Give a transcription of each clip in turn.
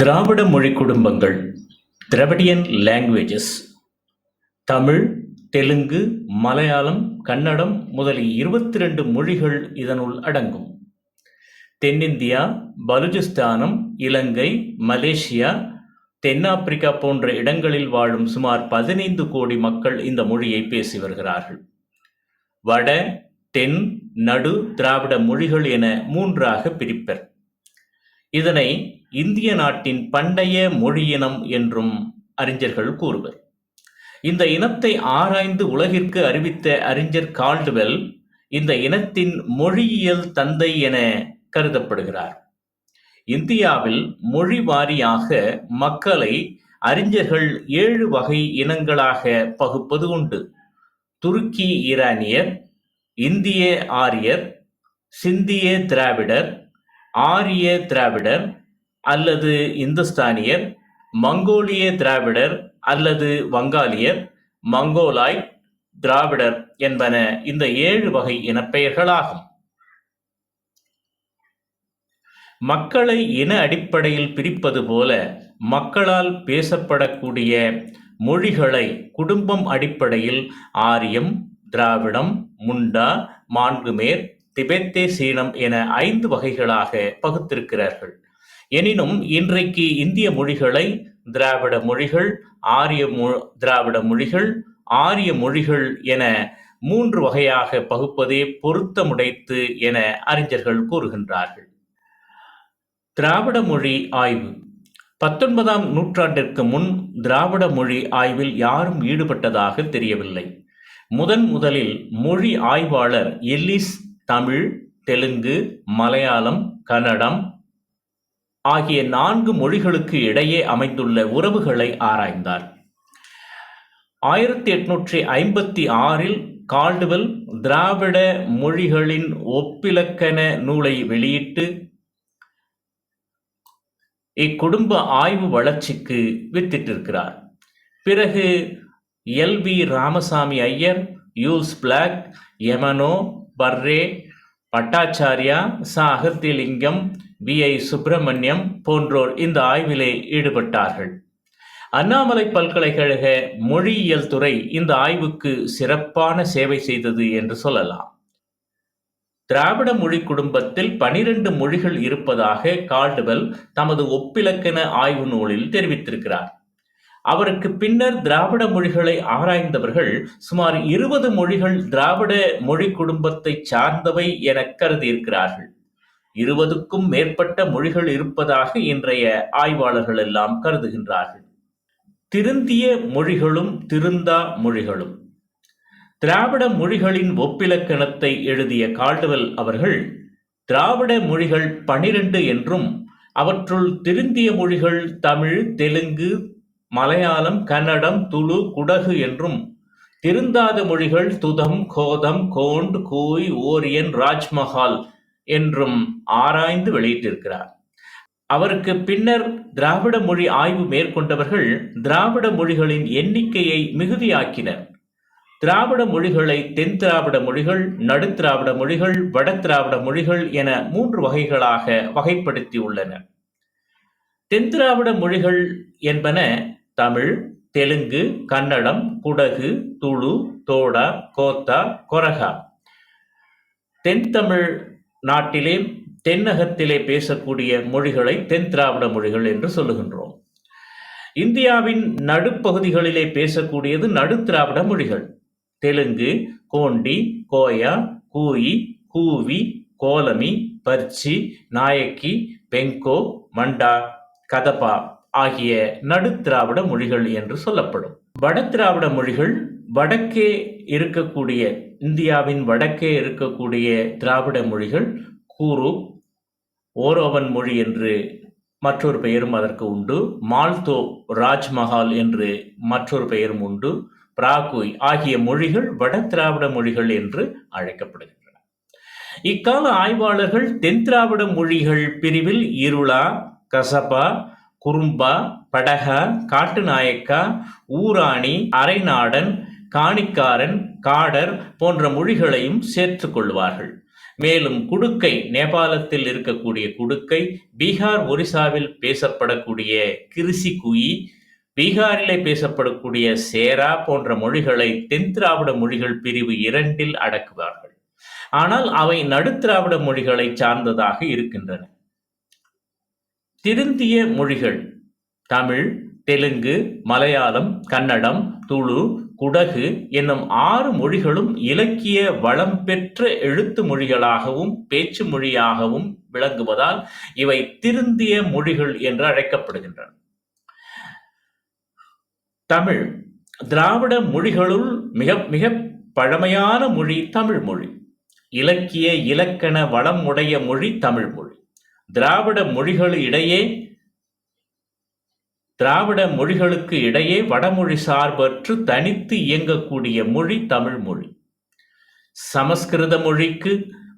திராவிட மொழி குடும்பங்கள் Dravidian languages Tamil Telugu Malayalam Kannada முதலிய இருபத்தி ரெண்டு மொழிகள் இதனுள் அடங்கும். தென்னிந்தியா பலுஜிஸ்தானம் இலங்கை மலேசியா தென்னாப்பிரிக்கா போன்ற இடங்களில் வாழும் சுமார் பதினைந்து கோடி மக்கள் இந்த மொழியை பேசி வருகிறார்கள். வட தென் நடு திராவிட மொழிகள் என மூன்றாக பிரிப்பர். இதனை இந்திய நாட்டின் பண்டைய மொழியினம் என்றும் அறிஞர்கள் கூறுவர். இந்த இனத்தை ஆராய்ந்து உலகிற்கு அறிவித்த அறிஞர் கால்டுவெல் இந்த இனத்தின் மொழியியல் தந்தை என கருதப்படுகிறார். இந்தியாவில் மொழி வாரியாக மக்களை அறிஞர்கள் ஏழு வகை இனங்களாக பகுப்பது உண்டு. துருக்கி ஈரானியர் இந்திய ஆரியர் சிந்திய திராவிடர் ஆரிய திராவிடர் அல்லது இந்துஸ்தானியர் மங்கோலிய திராவிடர் அல்லது வங்காளியர் மங்கோலாய் திராவிடர் என்பன இந்த ஏழு வகை இனப்பெயர்களாகும். மக்களை இன அடிப்படையில் பிரிப்பது போல மக்களால் பேசப்படக்கூடிய மொழிகளை குடும்பம் அடிப்படையில் ஆரியம் திராவிடம் முண்டா மாண்புமேர் திபெத்தே சீனம் என ஐந்து வகைகளாக பகுத்திருக்கிறார்கள். எனினும் இன்றைக்கு இந்திய மொழிகளை திராவிட மொழிகள் ஆரிய மொ திராவிட மொழிகள் ஆரிய மொழிகள் என மூன்று வகையாக பகுப்பதே பொருத்தமுடைத்து என அறிஞர்கள் கூறுகின்றார்கள். திராவிட மொழி ஆய்வு. பத்தொன்பதாம் நூற்றாண்டிற்கு முன் திராவிட மொழி ஆய்வில் யாரும் ஈடுபட்டதாக தெரியவில்லை. முதன் முதலில் மொழி ஆய்வாளர் எல்லிஸ் தமிழ் தெலுங்கு மலையாளம் கன்னடம் ஆகிய நான்கு மொழிகளுக்கு இடையே அமைந்துள்ள உறவுகளை ஆராய்ந்தார். ஆயிரத்தி எட்நூற்றி ஐம்பத்தி ஆறில் கால்டுவெல் திராவிட மொழிகளின் ஒப்பிலக்கண நூலை வெளியிட்டு இக்குடும்ப ஆய்வு வளர்ச்சிக்கு வித்திட்டிருக்கிறார். பிறகு L. V. Ramaswamy Iyer use Bloch Emeneau Burrow Bhattacharya S Agathialingam V. ஐ. சுப்பிரமணியம் போன்றோர் இந்த ஆய்விலே ஈடுபட்டார்கள். அண்ணாமலை பல்கலைக்கழக மொழியியல் துறை இந்த ஆய்வுக்கு சிறப்பான சேவை செய்தது என்று சொல்லலாம். திராவிட மொழி குடும்பத்தில் பனிரெண்டு மொழிகள் இருப்பதாக கால்டுவெல் தமது ஒப்பிலக்கண ஆய்வு நூலில் தெரிவித்திருக்கிறார். அவருக்கு பின்னர் திராவிட மொழிகளை ஆராய்ந்தவர்கள் சுமார் இருபது மொழிகள் திராவிட மொழி குடும்பத்தை சார்ந்தவை என கருதியிருக்கிறார்கள். இருபதுக்கும் மேற்பட்ட மொழிகள் இருப்பதாக இன்றைய ஆய்வாளர்கள் எல்லாம் கருதுகின்றார்கள். திருந்திய மொழிகளும் திருந்தா மொழிகளும். திராவிட மொழிகளின் ஒப்பிலக்கணத்தை எழுதிய கால்டுவெல் அவர்கள் திராவிட மொழிகள் பனிரெண்டு என்றும் அவற்றுள் திருந்திய மொழிகள் தமிழ் தெலுங்கு மலையாளம் கன்னடம் துளு குடகு என்றும் திருந்தாத மொழிகள் துதம் கோதம் கோண்ட் கோய் ஓரியன் ராஜ்மஹால் என்றும் ஆராய்ந்து வெளியிட்டிருக்கிறார். அவருக்கு பின்னர் திராவிட மொழி ஆய்வு மேற்கொண்டவர்கள் திராவிட மொழிகளின் எண்ணிக்கையை மிகுதியாக்கினர். திராவிட மொழிகளை தென் திராவிட மொழிகள் நடுத்திராவிட மொழிகள் வட திராவிட மொழிகள் என மூன்று வகைகளாக வகைப்படுத்தி உள்ளனர் தென் திராவிட மொழிகள் என்பன தமிழ் தெலுங்கு கன்னடம் குடகு துளு தோடா கோத்தா கொரகா. தென் தமிழ் நாட்டிலே தென்னகத்திலே பேசக்கூடிய மொழிகளை தென் திராவிட மொழிகள் என்று சொல்லுகின்றோம். இந்தியாவின் நடுப்பகுதிகளிலே பேசக்கூடியது நடுத்திராவிட மொழிகள். தெலுங்கு கோண்டி கோயா கூயி கூவி கோலமி பர்ச்சி நாயக்கி பெங்கோ மண்டா கதப்பா ஆகிய நடுத்திராவிட மொழிகள் என்று சொல்லப்படும். வட திராவிட மொழிகள் வடக்கே இருக்கக்கூடிய இந்தியாவின் வடக்கே இருக்கக்கூடிய திராவிட மொழிகள் கூறு ஓரோவன் மொழி என்று மற்றொரு பெயரும் அதற்கு உண்டு மால்தோ ராஜ்மஹால் என்று மற்றொரு பெயரும் உண்டு பிராகுய் ஆகிய மொழிகள் வட திராவிட மொழிகள் என்று அழைக்கப்படுகின்றன. இக்கால ஆய்வாளர்கள் தென் திராவிட மொழிகள் பிரிவில் இருளா கசபா குறும்பா படகா காட்டுநாயக்கா ஊராணி அரைநாடன் காணிக்காரன் காடர் போன்ற மொழிகளையும் சேர்த்துக் கொள்வார்கள். மேலும் குடுக்கை நேபாளத்தில் இருக்கக்கூடிய குடுக்கை பீகார் ஒரிசாவில் பேசப்படக்கூடிய கிருசி குயி பீகாரிலே பேசப்படக்கூடிய சேரா போன்ற மொழிகளை தென் திராவிட மொழிகள் பிரிவு இரண்டில் அடக்குவார்கள். ஆனால் அவை நடுத்திராவிட மொழிகளை சார்ந்ததாக இருக்கின்றன. திருந்திய மொழிகள் தமிழ் தெலுங்கு மலையாளம் கன்னடம் துளு குடகு என்னும் ஆறு மொழிகளும் இலக்கிய வளம் பெற்ற எழுத்து மொழிகளாகவும் பேச்சு மொழியாகவும் விளங்குவதால் இவை திருந்திய மொழிகள் என்று அழைக்கப்படுகின்றன. தமிழ் திராவிட மொழிகளுள் மிக மிக பழமையான மொழி தமிழ் மொழி. இலக்கிய இலக்கண வளம் உடைய மொழி தமிழ் மொழி. திராவிட மொழிகள் இடையே திராவிட மொழிகளுக்கு இடையே வடமொழி சார்பற்று தனித்து இயங்கக்கூடிய மொழி தமிழ் மொழி. சமஸ்கிருத மொழிக்கு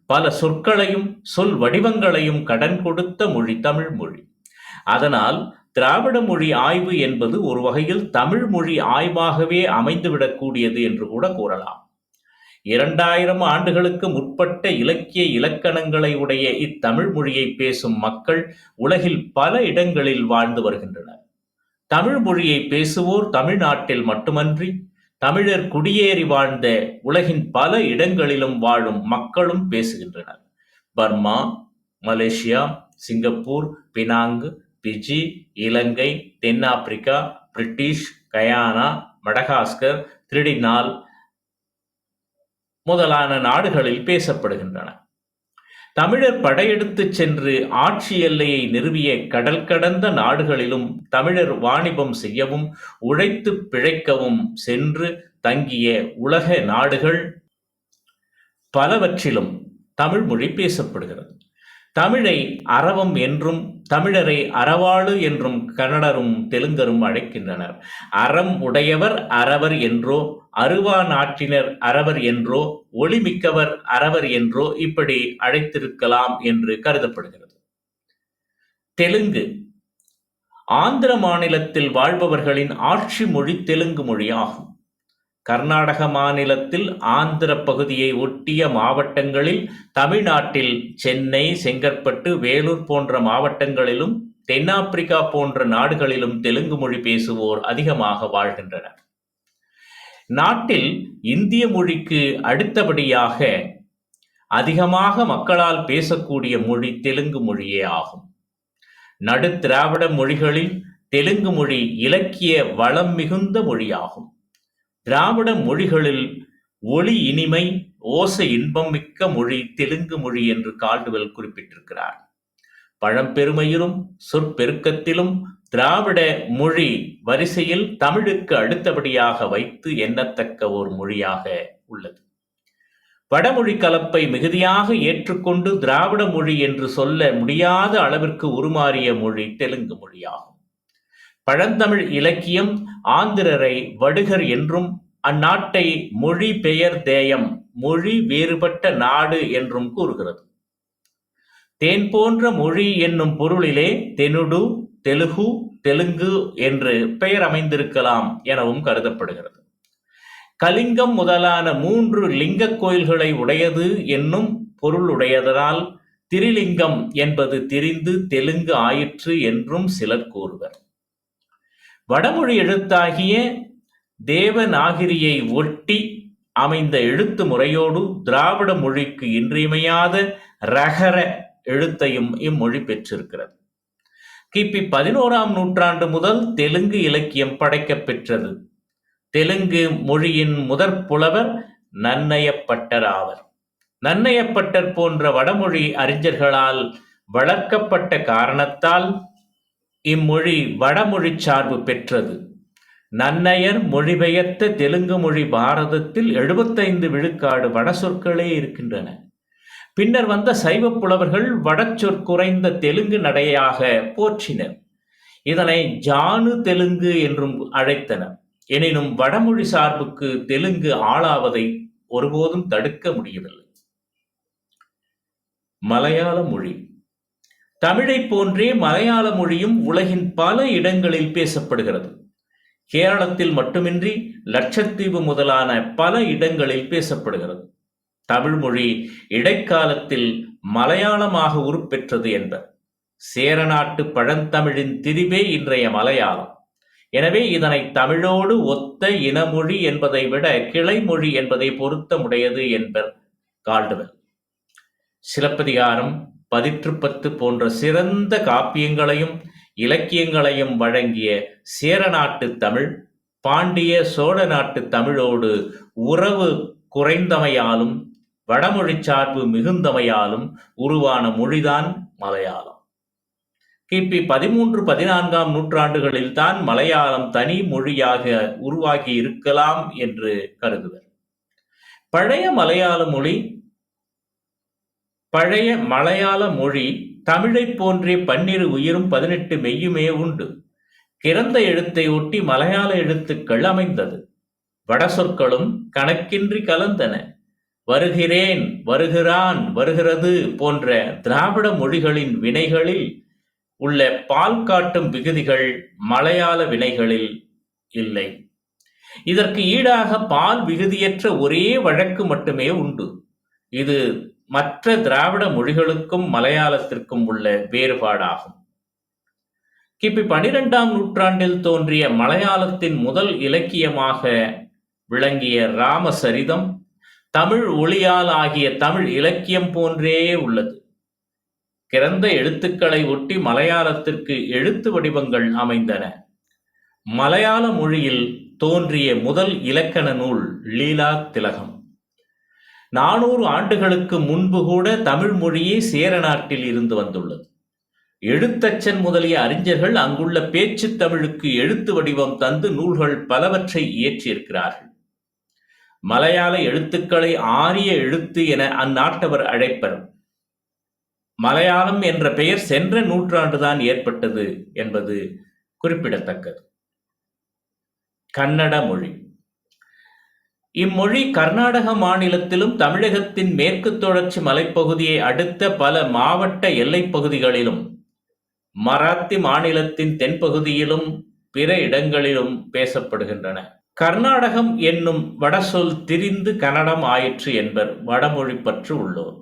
பல சொற்களையும் சொல் வடிவங்களையும் கடன் கொடுத்த மொழி தமிழ் மொழி. அதனால் திராவிட மொழி ஆய்வு என்பது ஒரு வகையில் தமிழ் மொழி ஆய்வாகவே அமைந்துவிடக்கூடியது என்று கூட கூறலாம். இரண்டாயிரம் ஆண்டுகளுக்கு முற்பட்ட இலக்கிய இலக்கணங்களை உடைய இத்தமிழ் மொழியை பேசும் மக்கள் உலகில் பல இடங்களில் வாழ்ந்து வருகின்றனர். தமிழ் மொழியை பேசுவோர் தமிழ்நாட்டில் மட்டுமன்றி தமிழர் குடியேறி வாழ்ந்த உலகின் பல இடங்களிலும் வாழும் மக்களும் பேசுகின்றனர். Burma Malaysia Singapore Penang Fiji Ilangai தென்னாப்பிரிக்கா பிரிட்டிஷ் கயானா மடகாஸ்கர் திருடினால் முதலான நாடுகளில் பேசப்படுகின்றன. தமிழர் படையெடுத்து சென்று ஆட்சி எல்லையை நிறுவிய கடல் கடந்த நாடுகளிலும் தமிழர் வாணிபம் செய்யவும் உழைத்து பிழைக்கவும் சென்று தங்கிய உலக நாடுகள் பலவற்றிலும் தமிழ் மொழி பேசப்படுகிறது. தமிழை அரவம் என்றும் தமிழரை அறவாளு என்றும் கன்னடரும் தெலுங்கரும் அழைக்கின்றனர். அறம் உடையவர் அறவர் என்றோ அருவா நாட்டினர் அரவர் என்றோ ஒளிமிக்கவர் அறவர் என்றோ இப்படி அழைத்திருக்கலாம் என்று கருதப்படுகிறது. தெலுங்கு. ஆந்திர மாநிலத்தில் வாழ்பவர்களின் ஆட்சி மொழி தெலுங்கு மொழியாகும். கர்நாடக மாநிலத்தில் ஆந்திர பகுதியை ஒட்டிய மாவட்டங்களில் தமிழ்நாட்டில் சென்னை செங்கற்பட்டு வேலூர் போன்ற மாவட்டங்களிலும் தென்னாப்பிரிக்கா போன்ற நாடுகளிலும் தெலுங்கு மொழி பேசுவோர் அதிகமாக வாழ்கின்றனர். நாட்டில் இந்திய மொழிக்கு அடுத்தபடியாக அதிகமாக மக்களால் பேசக்கூடிய மொழி தெலுங்கு மொழியே ஆகும். நடு திராவிட மொழிகளில் தெலுங்கு மொழி இலக்கிய வளம் மிகுந்த மொழியாகும். திராவிட மொழிகளில் ஒளி இனிமை ஓசை இன்பம் மிக்க மொழி தெலுங்கு மொழி என்று கால்டுவெல் குறிப்பிட்டிருக்கிறார். பழம்பெருமையிலும் சொற்பெருக்கத்திலும் திராவிட மொழி வரிசையில் தமிழுக்கு அடுத்தபடியாக வைத்து எண்ணத்தக்க ஒரு மொழியாக உள்ளது. வடமொழி கலப்பை மிகுதியாக ஏற்றுக்கொண்டு திராவிட மொழி என்று சொல்ல முடியாத அளவிற்கு உருமாறிய மொழி தெலுங்கு மொழியாகும். பழந்தமிழ் இலக்கியம் ஆந்திரரை வடுகர் என்றும் அந்நாட்டை மொழி பெயர் தேயம் மொழி வேறுபட்ட நாடு என்றும் கூறுகிறது. தேன் போன்ற மொழி என்னும் பொருளிலே தெனுடு தெலுகு தெலுங்கு என்று பெயர் அமைந்திருக்கலாம் எனவும் கருதப்படுகிறது. கலிங்கம் முதலான மூன்று லிங்க கோயில்களை உடையது என்னும் பொருளுடையதனால் திரிலிங்கம் என்பது திரிந்து தெலுங்கு ஆயிற்று என்றும் சிலர் கூறுவர். வடமொழி எழுத்தாகிய தேவநாகிரியை ஒட்டி அமைந்த எழுத்து முறையோடு திராவிட மொழிக்கு இன்றியமையாத ரகர எழுத்தையும் இம்மொழி பெற்றிருக்கிறது. கிபி பதினோராம் நூற்றாண்டு முதல் தெலுங்கு இலக்கியம் படைக்கப் பெற்றது. தெலுங்கு மொழியின் முதற் புலவர் நன்னயப்பட்டர் ஆவர். நன்னயப்பட்டர் போன்ற வடமொழி அறிஞர்களால் வளர்க்கப்பட்ட காரணத்தால் இம்மொழி வடமொழி சார்பு பெற்றது. நன்னயர் மொழிபெயர்த்த தெலுங்கு மொழி பாரதத்தில் எழுபத்தைந்து விழுக்காடு வட சொற்களே இருக்கின்றன. பின்னர் வந்த சைவ புலவர்கள் வடச்சொற்குறைந்த தெலுங்கு நடையாக போற்றினர். இதனை ஜானு தெலுங்கு என்றும் அழைத்தனர். எனினும் வடமொழி சார்புக்கு தெலுங்கு ஆளாவதை ஒருபோதும் தடுக்க முடியவில்லை. மலையாள மொழி. தமிழைப் போன்றே மலையாள மொழியும் உலகின் பல இடங்களில் பேசப்படுகிறது. கேரளத்தில் மட்டுமின்றி லட்சத்தீவு முதலான பல இடங்களில் பேசப்படுகிறது. தமிழ் மொழி இடைக்காலத்தில் மலையாளமாக உருப்பெற்றது என்பர் சேரநாட்டு பழந்தமிழின் திரிவே இன்றைய மலையாளம். எனவே இதனை தமிழோடு ஒத்த இனமொழி என்பதை விட கிளைமொழி என்பதை பொருத்தமுடையது என்பர் கால்டுவெல். சிலப்பதிகாரம் பதிற்றுப்பத்து போன்ற சிறந்த காப்பியங்களையும் இலக்கியங்களையும் வழங்கிய சேரநாட்டு தமிழ் பாண்டிய சோழ நாட்டு தமிழோடு உறவு குறைந்தமையாலும் வடமொழி சார்பு மிகுந்தமையாலும் உருவான மொழிதான் மலையாளம். கிபி பதிமூன்று பதினான்காம் நூற்றாண்டுகளில் தான் மலையாளம் தனி மொழியாக உருவாகி இருக்கலாம் என்று கருதுவர். பழைய மலையாள மொழி பழைய மலையாள மொழி தமிழைப் போன்றே பன்னிரு உயிரும் பதினெட்டு மெய்யுமே உண்டு. கிறந்த எழுத்தை ஒட்டி மலையாள எழுத்துக்கள் அமைந்தது. வட சொற்களும் கணக்கின்றி கலந்தன. வருகிறேன் வருகிறான் வருகிறது போன்ற திராவிட மொழிகளின் வினைகளில் உள்ள பால் காட்டும் விகுதிகள் மலையாள வினைகளில் இல்லை. இதற்கு ஈடாக பால் விகுதியற்ற ஒரே வழக்கு மட்டுமே உண்டு. இது மற்ற திராவிட மொழிகளுக்கும் மலையாளத்திற்கும் உள்ள வேறுபாடாகும். கிபி பனிரெண்டாம் நூற்றாண்டில் தோன்றிய மலையாளத்தின் முதல் இலக்கியமாக விளங்கிய ராமசரிதம் தமிழ் ஒளியால் ஆகிய தமிழ் இலக்கியம் போன்றே உள்ளது. கிறந்த எழுத்துக்களை ஒட்டி மலையாளத்திற்கு எழுத்து வடிவங்கள் அமைந்தன. மலையாள மொழியில் தோன்றிய முதல் இலக்கண நூல் லீலா திலகம் நானூறு ஆண்டுகளுக்கு முன்பு கூட தமிழ் மொழியே சேர நாட்டில் இருந்து வந்துள்ளது. எழுத்தச்சன் முதலிய அறிஞர்கள் அங்குள்ள பேச்சு தமிழுக்கு எழுத்து வடிவம் தந்து நூல்கள் பலவற்றை இயற்றியிருக்கிறார்கள். மலையாள எழுத்துக்களை ஆரிய எழுத்து என அந்நாட்டவர் அழைப்பர் மலையாளம் என்ற பெயர் சென்ற நூற்றாண்டுதான் ஏற்பட்டது என்பது குறிப்பிடத்தக்கது. கன்னட மொழி. இம்மொழி கர்நாடக மாநிலத்திலும் தமிழகத்தின் மேற்கு தொடர்ச்சி மலைப்பகுதியை அடுத்த பல மாவட்ட எல்லைப் பகுதிகளிலும் மராத்தி மாநிலத்தின் தென்பகுதியிலும் பிற இடங்களிலும் பேசப்படுகின்றன. கர்நாடகம் என்னும் வடசொல் திரிந்து கன்னடம் ஆயிற்று என்பர் வடமொழி பற்று உள்ளோர்.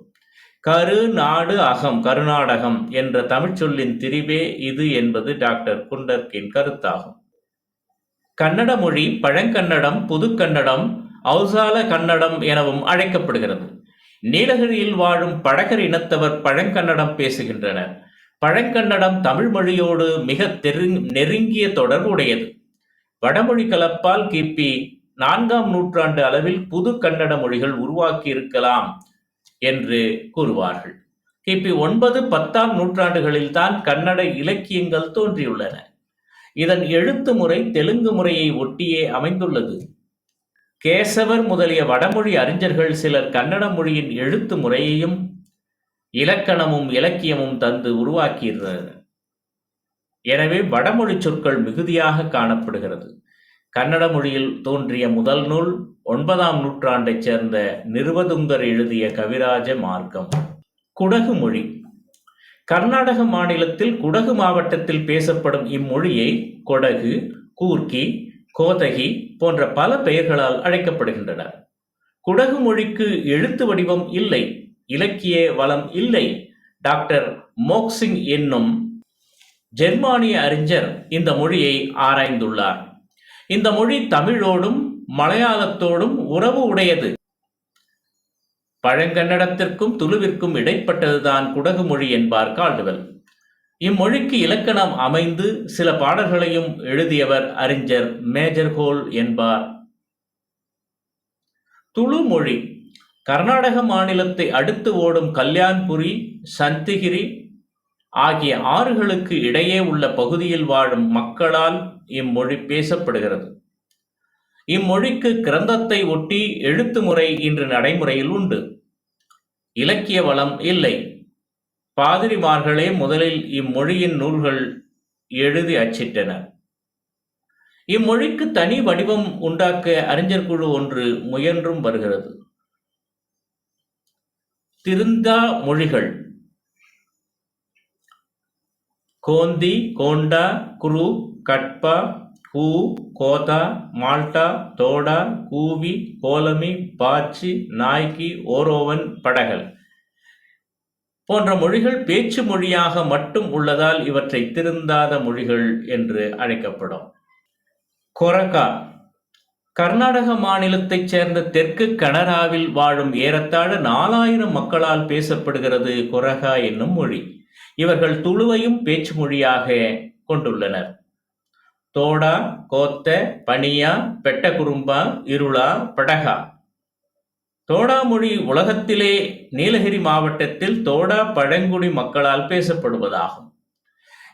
கரு நாடு அகம் கருநாடகம் என்ற தமிழ்ச்சொல்லின் திரிவே இது என்பது டாக்டர் குண்டர்கின் கருத்தாகும். கன்னட மொழி பழங்கன்னடம் புதுக்கன்னடம் அவுசால கன்னடம் எனவும் அழைக்கப்படுகிறது. நீலகிரியில் வாழும் பழகர் இனத்தவர் பழங்கன்னடம் பேசுகின்றனர். பழங்கன்னடம் தமிழ் மொழியோடு மிக தெரு நெருங்கிய தொடர்பு உடையது வடமொழி கலப்பால் கிபி நான்காம் நூற்றாண்டு அளவில் புது கன்னட மொழிகள் உருவாக்கி இருக்கலாம் என்று கூறுவார்கள். கிபி ஒன்பது பத்தாம் நூற்றாண்டுகளில் தான் கன்னட இலக்கியங்கள் தோன்றியுள்ளன. இதன் எழுத்து முறை தெலுங்கு முறையை ஒட்டியே அமைந்துள்ளது. கேசவர் முதலிய வடமொழி அறிஞர்கள் சிலர் கன்னட மொழியின் எழுத்து முறையையும் இலக்கணமும் இலக்கியமும் தந்து உருவாக்கியிருந்தனர். எனவே வடமொழி சொற்கள் மிகுதியாக காணப்படுகிறது. கன்னட மொழியில் தோன்றிய முதல் நூல் ஒன்பதாம் நூற்றாண்டைச் சேர்ந்த நிருபதுங்கர் எழுதிய கவிராஜ மார்க்கம். குடகு மொழி. கர்நாடக மாநிலத்தில் குடகு மாவட்டத்தில் பேசப்படும் இம்மொழியை கொடகு கூர்க்கி கோதகி போன்ற பல பெயர்களால் அழைக்கப்படுகின்றன. குடகு மொழிக்கு எழுத்து வடிவம் இல்லை இலக்கிய வளம் இல்லை. டாக்டர் மோக்சிங் என்னும் ஜெர்மானிய அறிஞர் இந்த மொழியை ஆராய்ந்துள்ளார். இந்த மொழி தமிழோடும் மலையாளத்தோடும் உறவு உடையது. பழங்கன்னடத்திற்கும் துளுவிற்கும் இடைப்பட்டதுதான் குடகு மொழி என்பார் கால்டுவெல். இம்மொழிக்கு இலக்கணம் அமைந்து சில பாடல்களையும் எழுதியவர் அறிஞர் மேஜர் ஹோல் என்பார். துளு மொழி கர்நாடக மாநிலத்தை அடுத்து ஓடும் கல்யாண்புரி சந்திகிரி ஆகிய ஆறுகளுக்கு இடையே உள்ள பகுதியில் வாழும் மக்களால் இம்மொழி பேசப்படுகிறது. இம்மொழிக்கு கிரந்தத்தை ஒட்டி எழுத்து முறை இன்று நடைமுறையில் உண்டு. இலக்கிய வளம் இல்லை. பாதிரிமார்களே முதலில் இம்மொழியின் நூல்கள் எழுதி அச்சிட்டனர் இம்மொழிக்கு தனி வடிவம் உண்டாக்க அறிஞர் குழு ஒன்று முயன்றும் வருகிறது. திருந்தா மொழிகள். கோந்தி கோண்டா குரு கட்பா ஹூ கோதா மால்டா தோடா கூவி கோலமி பாச்சி நாய்க்கி ஓரோவன் படகல். போன்ற மொழிகள் பேச்சு மொழியாக மட்டும் உள்ளதால் இவற்றை திருந்தாத மொழிகள் என்று அழைக்கப்படும். கொரகா கர்நாடக மாநிலத்தைச் சேர்ந்த தெற்கு கனடாவில் வாழும் ஏறத்தாழ நாலாயிரம் மக்களால் பேசப்படுகிறது கொரகா என்னும் மொழி. இவர்கள் துளுவையும் பேச்சு மொழியாக கொண்டுள்ளனர். தோடா கோத்த பனியா பெட்டகுரும்பா இருளா படகா. தோடா மொழி உலகத்திலே நீலகிரி மாவட்டத்தில் தோடா பழங்குடி மக்களால் பேசப்படுவதாகும்.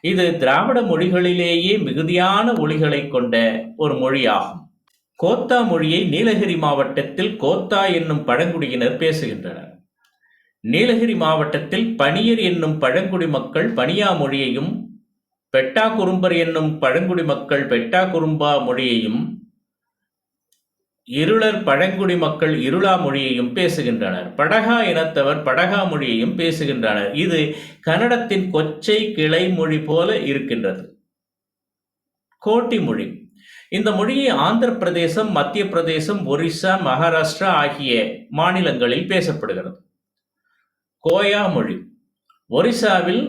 இது திராவிட மொழிகளிலேயே மிகுதியான ஒளிகளை கொண்ட ஒரு மொழியாகும். கோத்தா மொழியை நீலகிரி மாவட்டத்தில் கோத்தா என்னும் பழங்குடியினர் பேசுகின்றனர். நீலகிரி மாவட்டத்தில் பனியர் என்னும் பழங்குடி மக்கள் பனியா மொழியையும் பெட்டா குறும்பர் என்னும் பழங்குடி மக்கள் பெட்டா குறும்பா மொழியையும் இருளர் பழங்குடி மக்கள் இருளா மொழியையும் பேசுகின்றனர். படகா இனத்தவர் படகா மொழியையும் பேசுகின்றனர். இது கன்னடத்தின் கொச்சை கிளை மொழி போல இருக்கின்றது. கோட்டி மொழி. இந்த மொழியை ஆந்திர பிரதேசம் மத்திய பிரதேசம் ஒரிசா மகாராஷ்டிரா ஆகிய மாநிலங்களில் பேசப்படுகிறது. கோயா மொழி. ஒரிசாவில்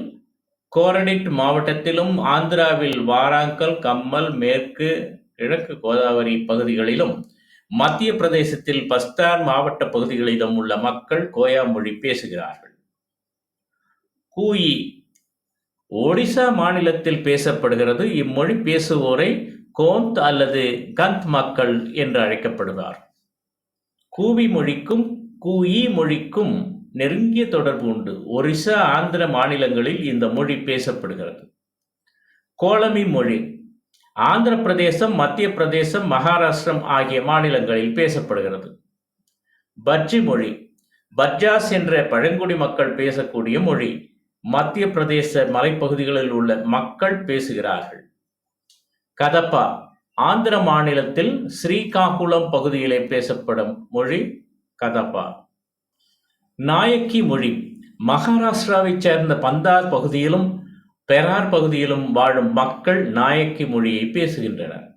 கோரடிட் மாவட்டத்திலும் ஆந்திராவில் வாராங்கல் கம்மல் மேற்கு கிழக்கு கோதாவரி பகுதிகளிலும் மத்திய பிரதேசத்தில் பஸ்தார் மாவட்ட பகுதிகளிடம் உள்ள மக்கள் கோயா மொழி பேசுகிறார்கள். கூயி ஒடிசா மாநிலத்தில் பேசப்படுகிறது. இம்மொழி பேசுவோரை கோந்த் அல்லது கந்த் மக்கள் என்று அழைக்கப்படுவார். கூவி மொழிக்கும் கூயி மொழிக்கும் நெருங்கிய தொடர்பு உண்டு. ஒரிசா ஆந்திர மாநிலங்களில் இந்த மொழி பேசப்படுகிறது. கோலமி மொழி ஆந்திர பிரதேசம் மத்திய பிரதேசம் மகாராஷ்டிரம் ஆகிய மாநிலங்களில் பேசப்படுகிறது. பர்ஜி மொழி பர்ஜாஸ் என்ற பழங்குடி மக்கள் பேசக்கூடிய மொழி மத்திய பிரதேச மலைப்பகுதிகளில் உள்ள மக்கள் பேசுகிறார்கள். கதப்பா ஆந்திர மாநிலத்தில் ஸ்ரீகாகுளம் பகுதியிலே பேசப்படும் மொழி கதப்பா. நாயக்கி மொழி மகாராஷ்டிராவைச் சேர்ந்த பந்தார் பகுதியிலும் பெரார் பகுதியிலும் வாழும் மக்கள் நாயக்கி மொழியை பேசுகின்றனர்.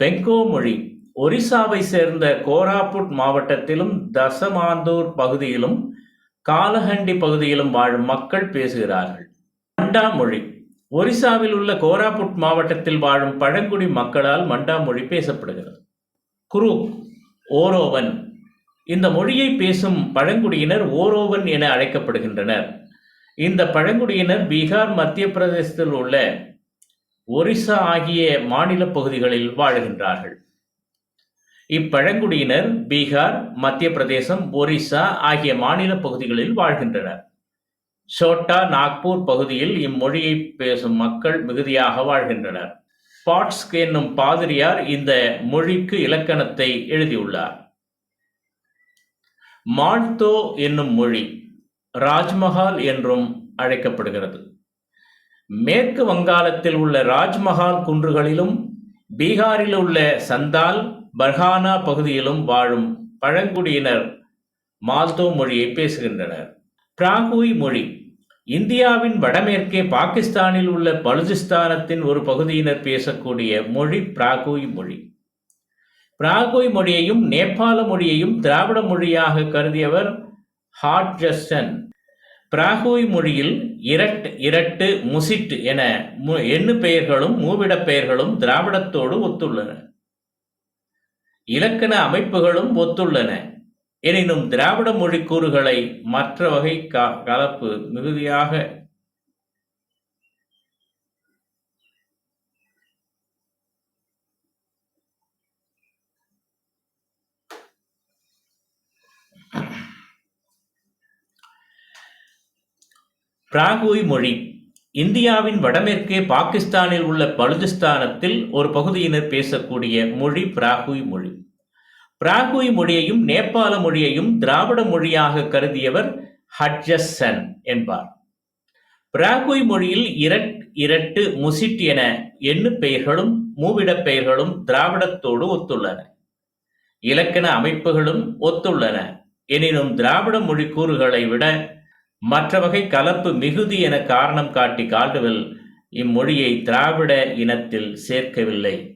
பெங்கோ மொழி ஒரிசாவை சேர்ந்த கோராபுட் மாவட்டத்திலும் தசமாந்தூர் பகுதியிலும் காலஹண்டி பகுதியிலும் வாழும் மக்கள் பேசுகிறார்கள். மண்டா மொழி ஒரிசாவில் உள்ள கோராபுட் மாவட்டத்தில் வாழும் பழங்குடி மக்களால் மண்டா மொழி பேசப்படுகிறது. குரு ஓரோவன் இந்த மொழியை பேசும் பழங்குடியினர் ஓரோவன் என அழைக்கப்படுகின்றனர். இந்த பழங்குடியினர் பீகார் மத்திய பிரதேசத்தில் உள்ள ஒரிசா ஆகிய மாநில பகுதிகளில் வாழுகின்றார்கள். இப்பழங்குடியினர் பீகார் மத்திய பிரதேசம் ஒரிசா ஆகிய மாநில பகுதிகளில் வாழ்கின்றனர். சோட்டா நாக்பூர் பகுதியில் இம்மொழியை பேசும் மக்கள் மிகுதியாக வாழ்கின்றனர். பாட்ஸ்க் என்னும் பாதிரியார் இந்த மொழிக்கு இலக்கணத்தை எழுதியுள்ளார். மால்தோ என்னும் மொழி ராஜ்மஹால் என்றும் அழைக்கப்படுகிறது. மேற்கு வங்காளத்தில் உள்ள ராஜ்மஹால் குன்றுகளிலும் பீகாரில் உள்ள சந்தால் பர்ஹானா பகுதியிலும் வாழும் பழங்குடியினர் மால்தோ மொழியை பேசுகின்றனர். பிராகுய் மொழி இந்தியாவின் வடமேற்கே பாகிஸ்தானில் உள்ள பலுஜிஸ்தானத்தின் ஒரு பகுதியினர் பேசக்கூடிய மொழி பிராகுய் மொழி. பிராகுய் மொழியையும் நேபாள மொழியையும் திராவிட மொழியாக கருதியவர் ஹாட்ஜஸ்டன் பிராகுய் மொழியில் இரட் இரட்டு முசிட்டு என மு- எண்ணு பெயர்களும் மூவிடப் பெயர்களும் திராவிடத்தோடு ஒத்துள்ளன. இலக்கண அமைப்புகளும் ஒத்துள்ளன. எனினும் திராவிட மொழி கூறுகளை மற்ற வகை க- கலப்பு மிகுதியாக பிராகுய் மொழி. இந்தியாவின் வடமேற்கே பாகிஸ்தானில் உள்ள பலுஜிஸ்தானத்தில் ஒரு பகுதியினர் பேசக்கூடிய மொழி பிராகுய் மொழி. பிராகுய் மொழியையும் நேபாள மொழியையும் திராவிட மொழியாக கருதியவர் ஹட்ஜசன் என்பார். பிராகுய் மொழியில் இரட் இரட்டு முசிட் என எண்ணு பெயர்களும் மூவிடப் பெயர்களும் திராவிடத்தோடு ஒத்துள்ளன. இலக்கண அமைப்புகளும் ஒத்துள்ளன. எனினும் திராவிட மொழி கூறுகளை விட மற்ற வகை கலப்பு மிகுதி என காரணம் காட்டி கால்டுவெல் இம்மொழியை திராவிட இனத்தில் சேர்க்கவில்லை.